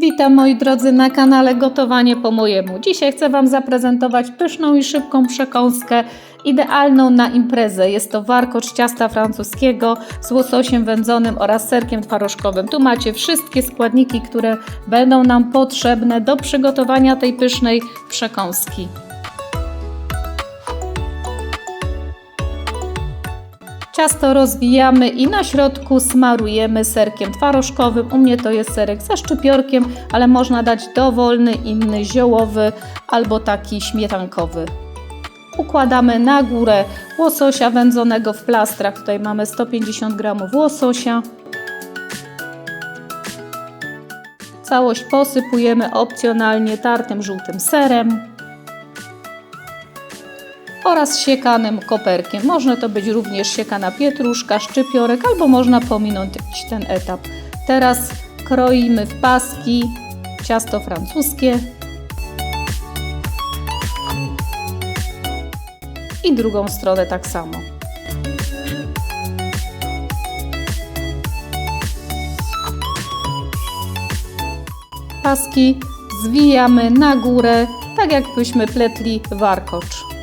Witam moi drodzy na kanale Gotowanie po mojemu. Dzisiaj chcę Wam zaprezentować pyszną i szybką przekąskę idealną na imprezę. Jest to warkocz ciasta francuskiego z łososiem wędzonym oraz serkiem twarożkowym. Tu macie wszystkie składniki, które będą nam potrzebne do przygotowania tej pysznej przekąski. Ciasto rozwijamy i na środku smarujemy serkiem twarożkowym. U mnie to jest serek ze szczypiorkiem, ale można dać dowolny inny ziołowy albo taki śmietankowy. Układamy na górę łososia wędzonego w plastrach. Tutaj mamy 150 g łososia. Całość posypujemy opcjonalnie tartym żółtym serem oraz siekanym koperkiem. Można to być również siekana pietruszka, szczypiorek, albo można pominąć ten etap. Teraz kroimy w paski ciasto francuskie i drugą stronę tak samo. Paski zwijamy na górę, tak jakbyśmy pletli warkocz.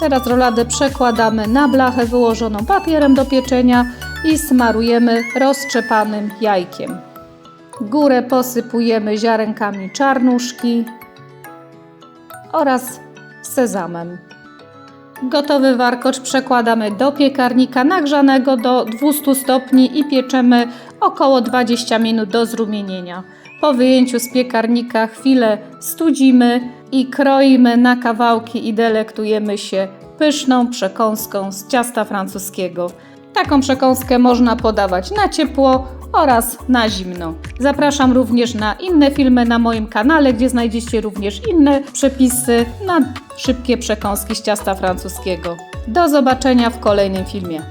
Teraz roladę przekładamy na blachę wyłożoną papierem do pieczenia i smarujemy roztrzepanym jajkiem. Górę posypujemy ziarenkami czarnuszki oraz sezamem. Gotowy warkocz przekładamy do piekarnika nagrzanego do 200 stopni i pieczemy około 20 minut do zrumienienia. Po wyjęciu z piekarnika chwilę studzimy i kroimy na kawałki i delektujemy się pyszną przekąską z ciasta francuskiego. Taką przekąskę można podawać na ciepło oraz na zimno. Zapraszam również na inne filmy na moim kanale, gdzie znajdziecie również inne przepisy na szybkie przekąski z ciasta francuskiego. Do zobaczenia w kolejnym filmie.